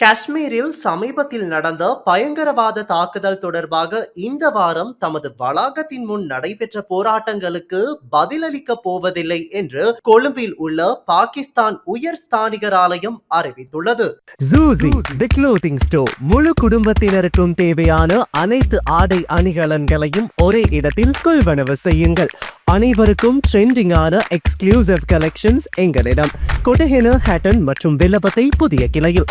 காஷ்மீரில் சமீபத்தில் நடந்த பயங்கரவாத தாக்குதல் தொடர்பாக இந்த வாரம் தமது வளாகத்தின் முன் நடைபெற்ற போராட்டங்களுக்கு பதிலளிக்க போவதில்லை என்று கொழும்பில் உள்ள பாகிஸ்தான் உயர் ஸ்தானிகர் ஆலயம் அறிவித்துள்ளது முழு குடும்பத்தினருக்கும் தேவையான அனைத்து ஆடை அணிகலன்களையும் ஒரே இடத்தில் கொள்வனவு செய்யுங்கள். அனைவருக்கும் ட்ரெண்டிங்கான எக்ஸ்க்ளூசிவ் கலெக்ஷன்ஸ் எங்களிடம். கொட்டஹென ஹேட்டன் மற்றும் வில்லபத்தை புதிய கிளையில்.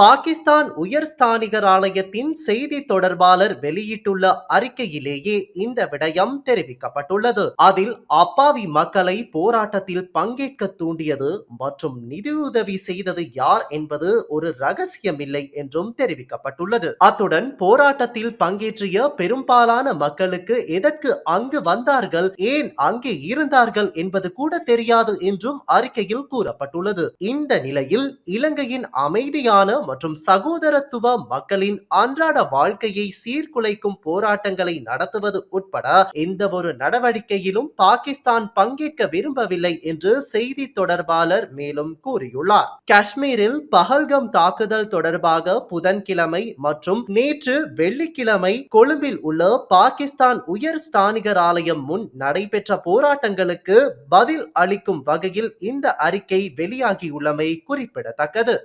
பாகிஸ்தான் உயர் ஸ்தானிகர் ஆலயத்தின் செய்தி தொடர்பாளர் வெளியிட்டுள்ள அறிக்கையிலேயே இந்த விடயம் தெரிவிக்கப்பட்டுள்ளது. அதில் அப்பாவி மக்களை போராட்டத்தில் பங்கேற்க தூண்டியது மற்றும் நிதியுதவி செய்தது யார் என்பது ஒரு ரகசியமில்லை என்றும் தெரிவிக்கப்பட்டுள்ளது. அத்துடன் போராட்டத்தில் பங்கேற்றிய பெரும்பாலான மக்களுக்கு எதற்கு அங்கு வந்தார்கள் ஏன் அங்கே இருந்தார்கள் என்பது கூட தெரியாது என்றும் அறிக்கையில் கூறப்பட்டுள்ளது. இந்த நிலையில் இலங்கையின் அமைதியான மற்றும் சகோதரத்துவ மக்களின் அன்றாட வாழ்க்கையை சீர்குலைக்கும் போராட்டங்களை நடத்துவது உட்பட எந்த ஒரு நடவடிக்கையிலும் பாகிஸ்தான் பங்கேற்க விரும்பவில்லை என்று செய்தி தொடர்பாளர் மேலும் கூறியுள்ளார். காஷ்மீரில் பஹல்கம் தாக்குதல் தொடர்பாக புதன்கிழமை மற்றும் நேற்று வெள்ளிக்கிழமை கொழும்பில் உள்ள பாகிஸ்தான் உயர் ஸ்தானிகர் ஆலயம் முன் நடைபெற்ற போராட்டங்களுக்கு பதில் அளிக்கும் வகையில் இந்த அறிக்கை வெளியாகியுள்ளமை குறிப்பிடத்தக்கது.